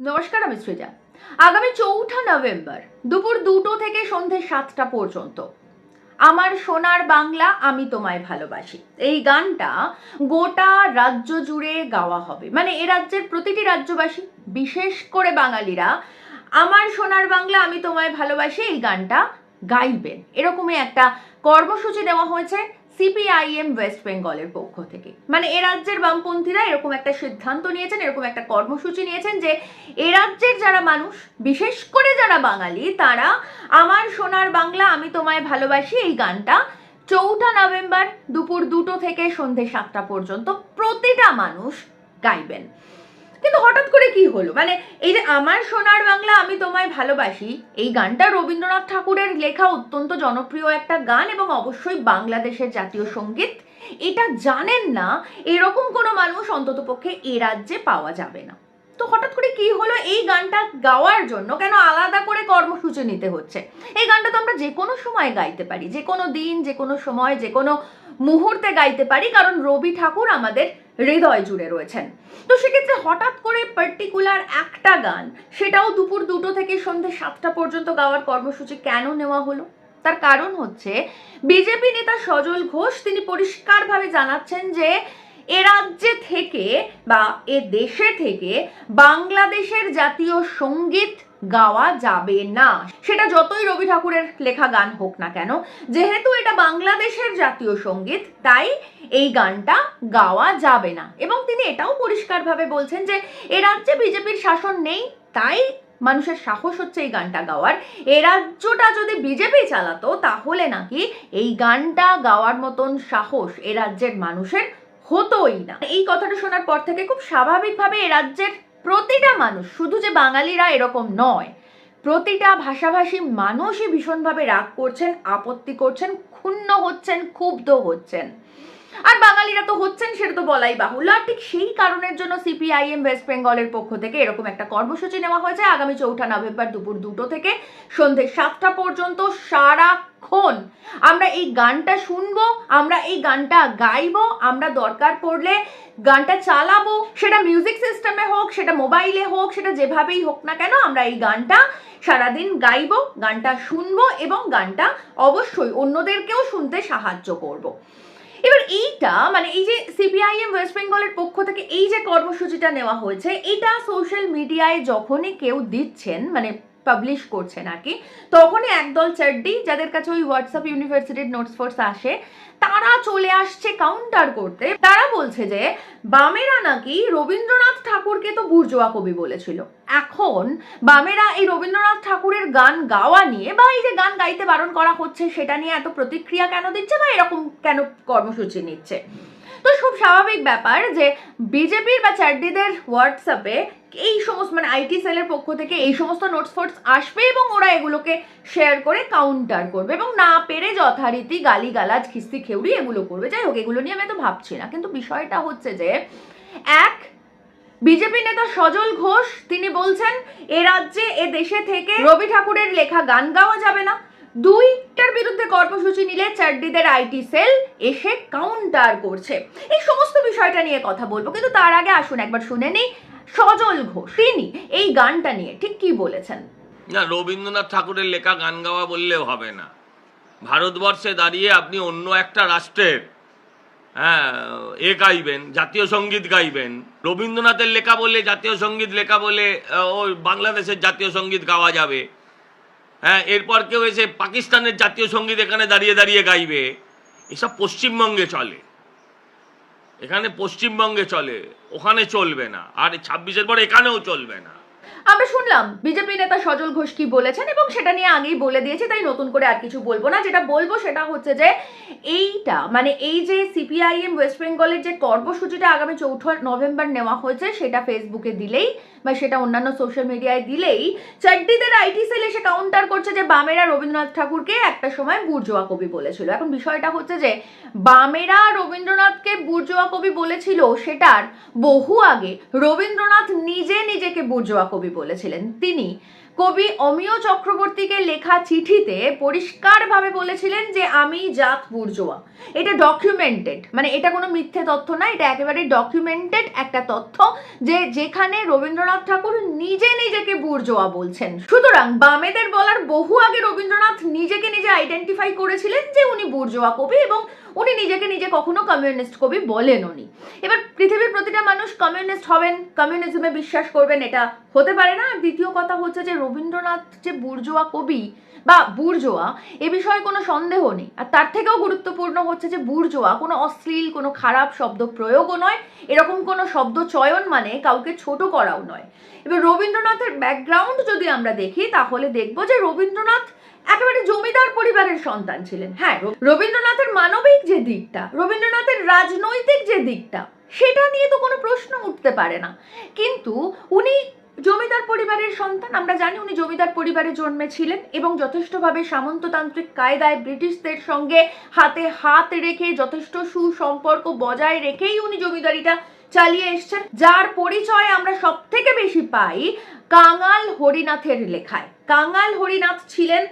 নমস্কার, আমি সৃজা আগামী চৌঠা নভেম্বর দুপুর দুটো থেকে সন্ধে সাতটা পর্যন্ত আমার সোনার বাংলা আমি তোমায় ভালোবাসি। এই গানটা গোটা রাজ্য জুড়ে গাওয়া হবে। মানে এ রাজ্যের প্রতিটি রাজ্যবাসী, বিশেষ করে বাঙালিরা, আমার সোনার বাংলা আমি তোমায় ভালোবাসি, এই গানটা গাইবেন। এরকমই একটা কর্মসূচি দেওয়া হয়েছে। সিপিআইএম ওয়েস্ট বেঙ্গলের পক্ষ থেকে। মানে এ রাজ্যের বামপন্থীরা এরকম একটা সিদ্ধান্ত নিয়েছেন, এরকম একটা কর্মসূচি নিয়েছেন যে এ রাজ্যের যারা মানুষ, বিশেষ করে যারা বাঙালি, তারা আমার সোনার বাংলা আমি তোমায় ভালোবাসি, এই গানটা চৌঠা নভেম্বর দুপুর দুটো থেকে সন্ধে সাতটা পর্যন্ত প্রতিটা মানুষ গাইবেন। কিন্তু হঠাৎ করে কি হলো? মানে এই যে আমার সোনার বাংলা আমি তোমায় ভালোবাসি, এই গানটা রবীন্দ্রনাথ ঠাকুরের লেখা অত্যন্ত জনপ্রিয় একটা গান এবং অবশ্যই বাংলাদেশের জাতীয় সংগীত। এটা জানেন না, এরকম কোনো মানুষ অন্ততপক্ষে এ রাজ্যে পাওয়া যাবে না। তো হঠাৎ করে কি হলো? এই গানটা গাওয়ার জন্য কেন আলাদা করে কর্মসূচি নিতে হচ্ছে? এই গানটা তো আমরা যে কোনো সময় গাইতে পারি, যে কোনো দিন, যে কোনো সময়, যে কোনো মুহূর্তে গাইতে পারি, কারণ রবি ঠাকুর আমাদের হৃদয় জুড়ে রয়েছেন। তো সেক্ষেত্রে হঠাৎ করে পার্টিকুলার একটা গান, সেটাও দুপুর দুটো থেকে সন্ধে সাতটা পর্যন্ত গাওয়ার কর্মসূচি কেন নেওয়া হলো? তার কারণ হচ্ছে, বিজেপি নেতা সজল ঘোষ তিনি পরিষ্কারভাবে জানাচ্ছেন যে এ রাজ্যে থেকে বা এ দেশে থেকে বাংলাদেশের জাতীয় সংগীত গাওয়া যাবে না। সেটা যতই রবি ঠাকুরের লেখা গান হোক না কেন, যেহেতু এটা বাংলাদেশের জাতীয় সংগীত, তাই এই গানটা গাওয়া যাবে না। এবং তিনি এটাও পরিষ্কারভাবে বলছেন যে, এ রাজ্যে বিজেপির শাসন নেই, তাই মানুষের সাহস হচ্ছে এই গানটা গাওয়ার। এ রাজ্যটা যদি বিজেপি চালাতো, তাহলে নাকি এই গানটা গাওয়ার মতন সাহস এ রাজ্যের মানুষের হতোই না। এই কথাটা শোনার পর থেকে খুব স্বাভাবিকভাবে এ রাজ্যের প্রতিটা মানুষ, শুধু যে বাঙালিরা এরকম নয়, প্রতিটা ভাষাভাষী মানুষই ভীষণভাবে রাগ করছেন, আপত্তি করছেন, ক্ষুণ্ণ হচ্ছেন, ক্ষুব্ধ হচ্ছেন। আর বাঙালিরা তো হচ্ছেন, সেটা তো বলাই বাহুল্য। আর ঠিক সেই কারণের জন্য সিপিআইএম ওয়েস্ট বেঙ্গলের পক্ষ থেকে এরকম একটা কর্মসূচি নেওয়া হয়েছে আগামী চৌঠা নভেম্বর দুপুর দুটো থেকে সন্ধ্যে সাতটা পর্যন্ত সারাক্ষণ। আমরা এই গানটা শুনব, আমরা এই গানটা গাইবো, আমরা দরকার পড়লে গানটা চালাবো। সেটা মিউজিক সিস্টেমে হোক, সেটা মোবাইলে হোক, সেটা যেভাবেই হোক না কেন, আমরা এই গানটা সারাদিন গাইবো, গানটা শুনব এবং গানটা অবশ্যই অন্যদেরকেও শুনতে সাহায্য করব। এবার এইটা মানে এই যে সিপিআইএম ওয়েস্ট বেঙ্গলের পক্ষ থেকে এই যে কর্মসূচিটা নেওয়া হয়েছে, এটা সোশ্যাল মিডিয়ায় যখনই কেউ দিচ্ছেন মানে পাবলিশ করছেন আর কি। তখনই একদল চাড্ডি যাদের কাছে ওই হোয়াটসঅ্যাপ ইউনিভার্সিটির নোটস ফোর্স আসে, তারা চলে আসছে কাউন্টার করতে। তারা বলছে যে, বামেরা নাকি রবীন্দ্রনাথ ঠাকুরকে তো বুর্জোয়া কবি বলেছিল। এখন বামেরা এই রবীন্দ্রনাথ ঠাকুরের গান গাওয়া নিয়ে বা এই যে গান গাইতে বারণ করা হচ্ছে, সেটা নিয়ে এত প্রতিক্রিয়া কেন দিচ্ছে বা এরকম কেন কর্মসূচি নিচ্ছে? তো খুব স্বাভাবিক ব্যাপার যে বিজেপির বা চাড্ডিদের হোয়াটসঅ্যাপে এই সমস্ত মানে আইটি সেলের পক্ষ থেকে এই সমস্ত নোটস ফোটস আসবে এবং ওরা এগুলোকে শেয়ার করে কাউন্টার করবে এবং না পেরে যথারীতি গালিগালাজ খিস্তি খেউড়ি এগুলো করবে। যাই হোক, এগুলো নিয়ে আমি তো ভাবছি না। কিন্তু বিষয়টা হচ্ছে যে, এক, বিজেপি নেতা সজল ঘোষ, তিনি বলছেন, এ রাজ্যে, এ দেশে থেকে রবি ঠাকুরের লেখা গান গাওয়া যাবে না। দুইটার বিরুদ্ধে কর্মসূচি নিলে চাড্ডিদের আইটি সেল এসে কাউন্টার করছে। এই সমস্ত বিষয়টা নিয়ে কথা বলব, কিন্তু তার আগে আসুন, একবার শুনে নিই সজল ঘোষ। তিনি এই গানটা নিয়ে ঠিক কি বলেছেন? না, রবীন্দ্রনাথ ঠাকুরের লেখা গান গাওয়া বললেও হবে না। ভারতবর্ষে দাঁড়িয়ে আপনি অন্য একটা রাষ্ট্রের হ্যাঁ এ গাইবেন, জাতীয় সংগীত গাইবেন। রবীন্দ্রনাথের লেখা বলে, জাতীয় সংগীত লেখা বলে, ও বাংলাদেশের জাতীয় সংগীত গাওয়া যাবে। হ্যাঁ এরপর কেউ এসে পাকিস্তানের জাতীয় সংগীত এখানে দাঁড়িয়ে দাঁড়িয়ে গাইবে। এসব পশ্চিমবঙ্গে চলে। এখানে পশ্চিমবঙ্গে চলে। ওখানে চলবে না। আর ছাব্বিশের পর এখানেও চলবে না। আমরা শুনলাম, বিজেপি নেতা সজল ঘোষ কি বলেছেন এবং সেটা নিয়ে আগেই বলে দিয়েছে, তাই নতুন করে আর কিছু বলব না। যেটা বলব সেটা হচ্ছে যে, এইটা মানে এই যে সিপিআইএম ওয়েস্ট বেঙ্গলের যে কর্মসূচিটা আগামী চৌঠা নভেম্বর নেওয়া হয়েছে, সেটা ফেসবুকে দিলেই বা সেটা অন্যান্য সোশ্যাল মিডিয়ায় দিলেই চাড্ডিদের আইটি সেল এসে কাউন্টার করছে যে, বামেরা রবীন্দ্রনাথ ঠাকুরকে একটা সময় বুর্জোয়া কবি বলেছিল। এখন বিষয়টা হচ্ছে যে, বামেরা রবীন্দ্রনাথকে বুর্জোয়া কবি বলেছিল সেটার বহু আগে রবীন্দ্রনাথ নিজে নিজেকে বুর্জোয়া কবি বলেছিলেন তিনি। কবি অমিয় চক্রবর্তীকে লেখা চিঠিতে পরিষ্কারভাবে বলেছিলেন যে, আমি জাত বুর্জোয়া। এটা ডকুমেন্টেড মানে এটা কোনো মিথ্যে তথ্য না, এটা একেবারে ডকুমেন্টেড একটা তথ্য যে, যেখানে রবীন্দ্রনাথ ঠাকুর নিজে নিজেকে বুর্জোয়া বলছেন। সুতরাং বামেদের বলার বহু আগে রবীন্দ্রনাথ নিজেকে নিজে আইডেন্টিফাই করেছিলেন যে, উনি বুর্জোয়া কবি এবং উনি নিজেকে নিজে কখনো কমিউনিস্ট কবি বলেন উনি এবার পৃথিবীর প্রতিটা মানুষ কমিউনিস্ট হবেন কমিউনিজমে বিশ্বাস করবেন, এটা হতে পারে না। আর দ্বিতীয় কথা হচ্ছে যে, রবীন্দ্রনাথ যে বুর্জোয়া কবি বা বুর্জোয়া, এ বিষয়ে কোনো সন্দেহ নেই। আর তার থেকেও গুরুত্বপূর্ণ হচ্ছে যে, বুর্জোয়া কোনো অশ্লীল, কোনো খারাপ শব্দ প্রয়োগও নয়। এরকম কোনো শব্দ চয়ন মানে কাউকে ছোট করাও নয়। এবার রবীন্দ্রনাথের ব্যাকগ্রাউন্ড যদি আমরা দেখি, তাহলে দেখব যে, রবীন্দ্রনাথ একেবারে জমিদার পরিবারের সন্তান ছিলেন। হ্যাঁ রবীন্দ্রনাথের মানবিক যে দিকটা, রবীন্দ্রনাথের রাজনৈতিক যে দিকটা, সেটা নিয়ে তো কোনো প্রশ্ন উঠতে পারে না। কিন্তু উনি জমিদার পরিবারের সন্তান, আমরা জানি উনি জমিদার পরিবারে জন্মেছিলেন এবং যথেষ্টভাবে সামন্ততান্ত্রিক কায়দায় ব্রিটিশদের সঙ্গে হাতে হাত রেখে, যথেষ্ট সুসম্পর্ক বজায় রেখেই উনি জমিদারিটা চালিয়ে এসছেন, যার পরিচয় আমরা সব থেকে বেশি পাই কাঙাল হরিনাথের লেখায়। কাঙাল হরিনাথ ছিলেন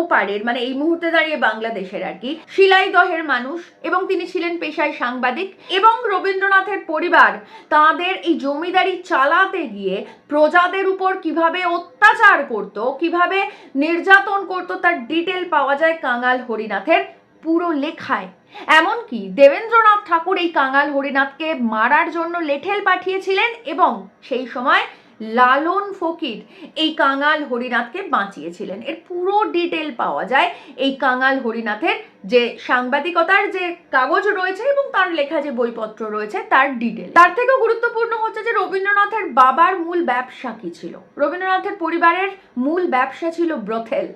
ওপারের মানে এই মুহূর্তে দাঁড়িয়ে বাংলাদেশের আর কি শিলাইদহের মানুষ এবং তিনি ছিলেন পেশায় সাংবাদিক এবং রবীন্দ্রনাথের পরিবার তাদের এই জমিদারি চালাতে গিয়ে প্রজাদের উপর কীভাবে অত্যাচার করত, কীভাবে নির্যাতন করত, তার ডিটেল পাওয়া যায় কাঙাল হরিনাথের পুরো লেখায়। এমনকি দেবেন্দ্রনাথ ঠাকুর এই কাঙাল হরিনাথকে মারার জন্য লেঠেল পাঠিয়েছিলেন এবং সেই সময় লালন ফকির এই কাঙাল হরিনাথকে বাঁচিয়েছিলেন। এর পুরো ডিটেল পাওয়া যায় এই কাঙাল হরিনাথের যে সাংবাদিকতার যে কাগজ রয়েছে এবং তার লেখা যে বইপত্র রয়েছে, তার ডিটেল তার থেকেও গুরুত্বপূর্ণ হচ্ছে যে রবীন্দ্রনাথের বাবার মূল ব্যবসা কি ছিল? রবীন্দ্রনাথের পরিবারের মূল ব্যবসা ছিল ব্রথেল।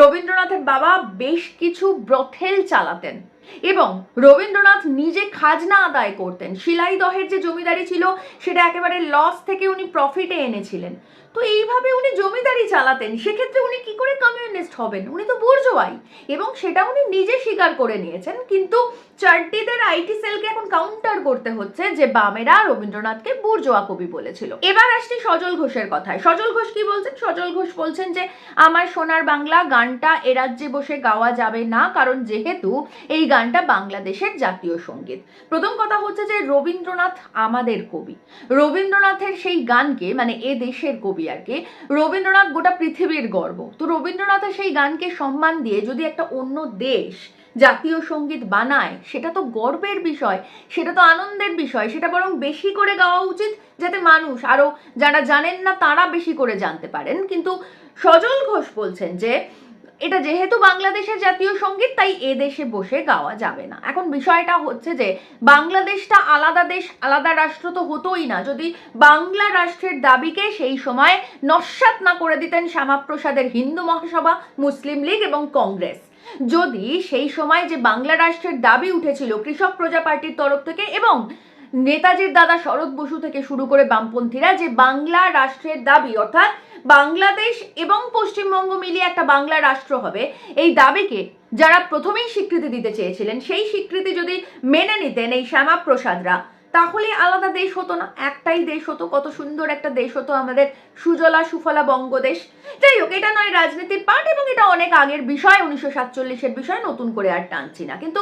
রবীন্দ্রনাথের বাবা বেশ কিছু ব্রথেল চালাতেন এবং রবীন্দ্রনাথ নিজে খাজনা আদায় করতেন। শিলাইদহের যে জমিদারি ছিল, সেটা একেবারে লস থেকে উনি প্রফিটে এনেছিলেন। তো এইভাবে উনি জমিদারি চালাতেন। সেক্ষেত্রে উনি কি করে কমিউনিস্ট হবেন? উনি তো বুর্জোয়াই এবং সেটা উনি নিজে স্বীকার করে নিয়েছেন। কিন্তু চার্টিদের আইটি সেলকে এখন কাউন্টার করতে হচ্ছে, যে বামেরা রবীন্দ্রনাথকে বুর্জোয়া কবি বলেছিল। এবার আসছি সজল ঘোষের কথায়। সজল ঘোষ কি বলছেন? সজল ঘোষ বলছেন যে, আমার সোনার বাংলা গানটা এ রাজ্যে বসে গাওয়া যাবে না, কারণ যেহেতু এই গানটা বাংলাদেশের জাতীয় সংগীত। প্রথম কথা হচ্ছে যে, রবীন্দ্রনাথ আমাদের কবি। রবীন্দ্রনাথের সেই গানকে মানে এ দেশের কবি আর কি, রবীন্দ্রনাথ গোটা পৃথিবীর গর্ব। তো রবীন্দ্রনাথের সেই গানকে সম্মান দিয়ে যদি একটা অন্য দেশ জাতীয় সংগীত বানায়, সেটা তো গর্বের বিষয়, সেটা তো আনন্দের বিষয়, সেটা বরং বেশি করে গাওয়া উচিত যাতে মানুষ আরও যারা জানেন না তারা বেশি করে জানতে পারেন। কিন্তু সজল ঘোষ বলছেন যে, এটা যেহেতু বাংলাদেশের জাতীয় সংগীত, তাই এ দেশে বসে গাওয়া যাবে না। এখন বিষয়টা হচ্ছে যে, বাংলাদেশটা আলাদা দেশ, আলাদা রাষ্ট্র তো হতোই না। যদি বাংলা রাষ্ট্রের দাবিকে সেই সময় নস্যাৎ না করে দিতেন শ্যামাপ্রসাদের হিন্দু মহাসভা, মুসলিম লীগ এবং কংগ্রেস যদি সেই সময় যে বাংলা রাষ্ট্রের দাবি উঠেছিল কৃষক প্রজা পার্টির তরফ থেকে এবং নেতাজির দাদা শরৎ বসু থেকে শুরু করে বামপন্থীরা যে বাংলা রাষ্ট্রের দাবি, অর্থাৎ বাংলাদেশ এবং পশ্চিমবঙ্গ মিলিয়ে একটা বাংলা রাষ্ট্র হবে, এই দাবিকে যারা প্রথমেই স্বীকৃতি দিতে চেয়েছিলেন, সেই স্বীকৃতি যদি মেনে নিতেন এই শ্যামাপ্রসাদরা তাহলে আলাদা দেশ হতো না, একটাই দেশ হতো, কত সুন্দর একটা দেশ হতো আমাদের সুজলা সুফলা বঙ্গদেশ। যাই হোক, এটা নয় রাজনীতির পার্ট এবং এটা অনেক আগের বিষয়, উনিশশো সাতচল্লিশের বিষয়, নতুন করে আর টানছি না। কিন্তু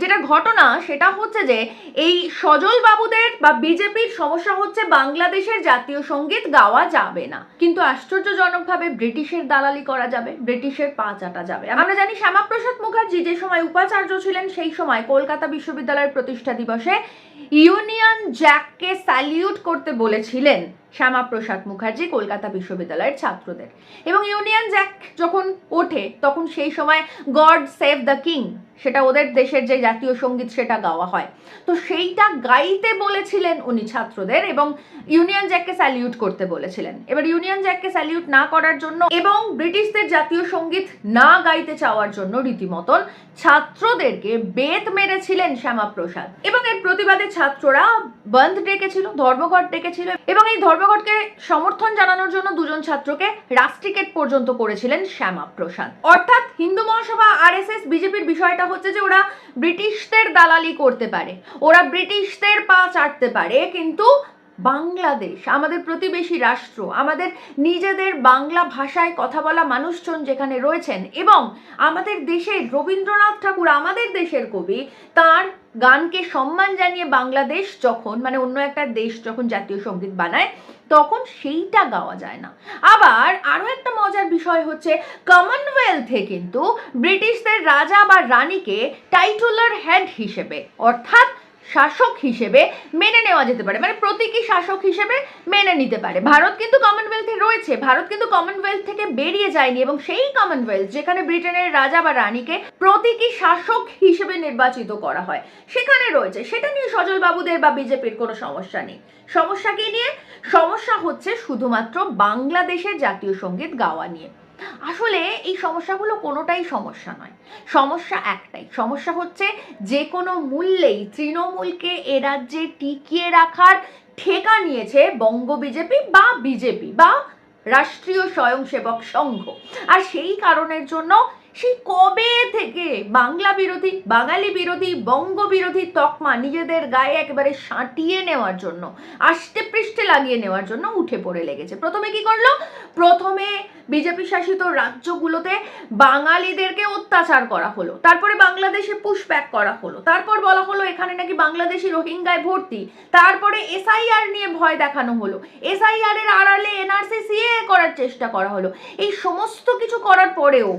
যেটা ঘটনা সেটা হচ্ছে যে এই সজল বাবুদের বা বিজেপির সমস্যা হচ্ছে বাংলাদেশের জাতীয় সংগীত গাওয়া যাবে না। কিন্তু আশ্চর্যজনকভাবে ব্রিটিশের দালালি করা যাবে, ব্রিটিশের পা চাটা যাবে। আমরা জানি শ্যামাপ্রসাদ মুখার্জি যে সময় উপাচার্য ছিলেন সেই সময় কলকাতা বিশ্ববিদ্যালয়ের প্রতিষ্ঠা দিবসে ইউনিয়ন জ্যাককে স্যালিউট করতে বলেছিলেন শ্যামাপ্রসাদ মুখার্জি কলকাতা বিশ্ববিদ্যালয়ের ছাত্রদের। এবং ইউনিয়ন জ্যাক যখন ওঠে তখন সেই সময় গড সেভ দ্য কিং সেটা ওদের দেশের যে জাতীয় সংগীত সেটা গাওয়া হয়। তো সেইটা গাইতে বলেছিলেন উনি ছাত্রদের এবং ইউনিয়ন জ্যাককে স্যালিউট করতে বলেছিলেন। এবার ইউনিয়ন জ্যাককে স্যালিউট না করার জন্য এবং ব্রিটিশদের জাতীয় সংগীত না গাইতে চাওয়ার জন্য রীতিমতন ছাত্রদেরকে বেত মেরেছিলেন শ্যামাপ্রসাদ। এবং এর প্রতিবাদে ছাত্ররা বন্ধ ডেকেছিল, ধর্মঘট ডেকেছিল এবং এই ধর্মঘটকে সমর্থন জানানোর জন্য দুজন ছাত্রকে রাস্ট্রিকেট পর্যন্ত করেছিলেন শ্যামাপ্রসাদ। অর্থাৎ হিন্দু মহাসভা, আরএসএস, বিজেপির বিষয়টা হচ্ছে যে ওরা ব্রিটিশদের দালালি করতে পারে ওরা ব্রিটিশদের পা চাটতে পারে কিন্তু বাংলাদেশ, আমাদের প্রতিবেশী রাষ্ট্র, আমাদের নিজেদের বাংলা ভাষায় কথা বলা মানুষজন যেখানে রয়েছেন এবং আমাদের দেশের রবীন্দ্রনাথ ঠাকুর, আমাদের দেশের কবি, তার গানকে সম্মান জানিয়ে বাংলাদেশ যখন মানে অন্য একটা দেশ যখন জাতীয় সংগীত বানায়, তখন সেইটা গাওয়া যায় না। আবার আরও একটা মজার বিষয় হচ্ছে কমনওয়েলথে কিন্তু ব্রিটিশদের রাজা বা রানীকে টাইটুলার হেড হিসেবে, অর্থাৎ শাসক হিসেবে মেনে নেওয়া যেতে পারে। মানে প্রতীকী শাসক হিসেবে মেনে নিতে পারে। ভারত কিন্তু কমনওয়েলথে রয়েছে। ভারত কিন্তু কমনওয়েলথ থেকে বেরিয়ে যায়নি এবং সেই কমনওয়েলথ যেখানে ব্রিটেনের রাজা বা রানীকে প্রতীকী শাসক হিসেবে নির্বাচিত করা হয়, সেখানে রয়েছে। সেটা নিয়ে সজল বাবুদের বা বিজেপির কোনো সমস্যা নেই। সমস্যা কি নিয়ে? সমস্যা হচ্ছে শুধুমাত্র বাংলাদেশের জাতীয় সংগীত গাওয়া নিয়ে। আসলে এই সমস্যাগুলো কোনোটাই সমস্যা নয়। সমস্যা একটাই, সমস্যা হচ্ছে যে কোনো মূল্যেই তৃণমূলকে এ রাজ্যে টিকিয়ে রাখার ঠেকা নিয়েছে বঙ্গ বিজেপি বা বিজেপি বা রাষ্ট্রীয় স্বয়ংসেবক সংঘ। আর সেই কারণের জন্য সেই কবে থেকে বাংলা বিরোধী, বাঙালি বিরোধী, বঙ্গ বিরোধী তকমা নিজেদের গায়ে একেবারে সাঁটিয়ে নেওয়ার জন্য, আষ্টে পৃষ্ঠে লাগিয়ে নেওয়ার জন্য উঠে পড়ে লেগেছে। প্রথমে কি করল? প্রথমে বিজেপি শাসিত রাজ্যগুলোতে বাঙালিদেরকে অত্যাচার করা হলো। তারপরে বাংলাদেশে পুশব্যাক করা হলো। তারপর বলা হলো এখানে নাকি বাংলাদেশি রোহিঙ্গায় ভর্তি। তারপরে এসআইআর নিয়ে ভয় দেখানো হলো। এসআইআর এর আড়ালে এনআরসি সিএ করার চেষ্টা করা হলো। এই সমস্ত কিছু করার পরেও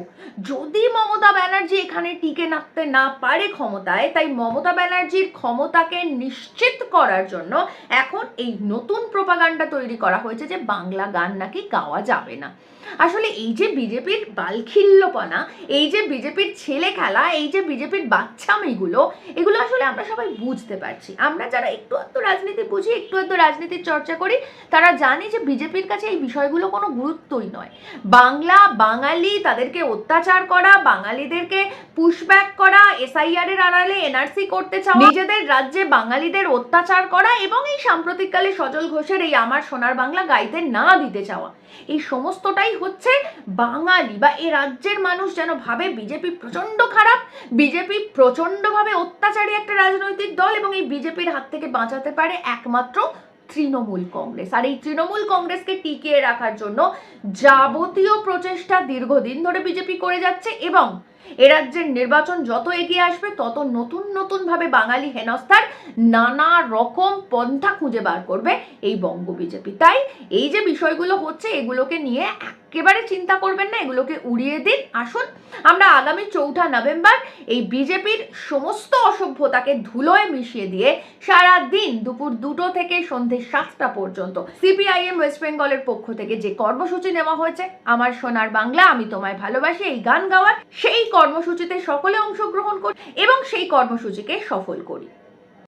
যদি মমতা ব্যানার্জি এখানে টিকে নাকতে না পারে ক্ষমতায়, তাই মমতা ব্যানার্জির ক্ষমতাকে নিশ্চিত করার জন্য এখন এই নতুন প্রপাগান্ডা তৈরি করা হয়েছে যে বাংলা গান নাকি গাওয়া যাবে না। আসলে এই যে বিজেপির বালখিল্যপনা এই যে বিজেপির ছেলে খেলা এই যে বিজেপির বাচ্চামিগুলো এগুলো আসলে আমরা সবাই বুঝতে পারছি। আমরা যারা একটু একটু রাজনীতি বুঝি একটু একটু রাজনীতির চর্চা করি তারা জানে যে বিজেপির কাছে এই বিষয়গুলো কোনো গুরুত্বই নয়। বাংলা বাঙালি তাদেরকে অত্যাচার করা বাঙালিদেরকে পুশব্যাক করা এসআইআর এর আড়ালে এনআরসি করতে চাওয়া নিজেদের রাজ্যে বাঙালিদের অত্যাচার করা এবং এই সাম্প্রতিককালে সজল ঘোষের এই আমার সোনার বাংলা গাইতে না দিতে চাওয়া। এই সমস্তটাই হচ্ছে বাঙালি বা এ রাজ্যের মানুষ যেন ভাবে বিজেপি প্রচণ্ড খারাপ, বিজেপি প্রচণ্ডভাবে অত্যাচারী একটা রাজনৈতিক দল এবং এই বিজেপির হাত থেকে বাঁচাতে পারে একমাত্র তৃণমূল কংগ্রেস। আর এই তৃণমূল কংগ্রেসকে টিকিয়ে রাখার জন্য যাবতীয় প্রচেষ্টা দীর্ঘদিন ধরে বিজেপি করে যাচ্ছে এবং এ রাজ্যের নির্বাচন যত এগিয়ে আসবে, তত নতুন নতুন ভাবে বাঙালি হেনস্থার নানা রকম পন্থা খুঁজে বার করবে এই বঙ্গ বিজেপি। তাই এই যে বিষয়গুলো হচ্ছে, এগুলোকে নিয়ে একেবারে চিন্তা করবেন না, এগুলোকে উড়িয়ে দিন। আসুন, আমরা আগামী চৌঠা নভেম্বর এই বিজেপির সমস্ত অসভ্যতাকে ধুলোয় মিশিয়ে দিয়ে সারা দিন দুপুর দুটো থেকে সন্ধে সাতটা পর্যন্ত সিপিআইএম ওয়েস্ট বেঙ্গলের পক্ষ থেকে যে কর্মসূচি নেওয়া হয়েছে, আমার সোনার বাংলা, আমি তোমায় ভালোবাসি, এই গান গাওয়ার সেই কর্মসূচিতে সকলে অংশগ্রহণ করি এবং সেই কর্মসূচিকে সফল করি।